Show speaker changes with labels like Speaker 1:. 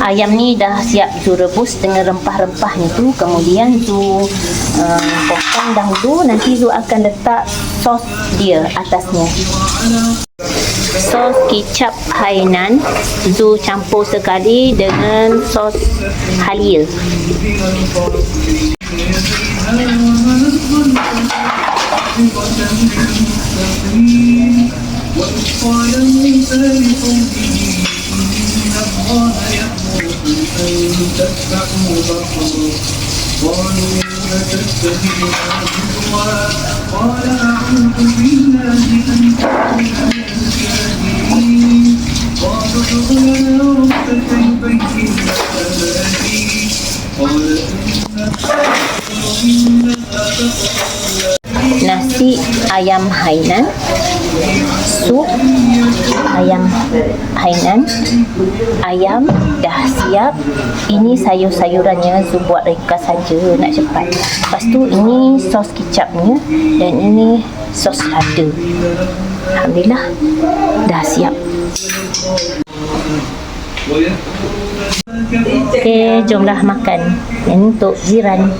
Speaker 1: ayam ni dah siap tu rebus dengan rempah-rempah ni tu. Kemudian tu um, potong dahulu. Nanti tu akan letak sos dia atasnya. Sos kicap hainan. Tu campur sekali dengan sos
Speaker 2: halia. Hmm. يأمركم أن تذبحوا بقرة قالوا أتتخذنا هزوا قال أعوذ بالله أن أكون من الجاهلين قالوا ادع لنا ربك يبين لنا ما قال إنها بقرة
Speaker 1: nasi ayam Hainan. Sup ayam Hainan. Ayam dah siap. Ini sayur-sayurannya Zu buat reka saja nak cepat. Lepas tu ini sos kicapnya dan ini sos lada. Alhamdulillah dah siap. Okey, jomlah makan. Ini untuk jiran.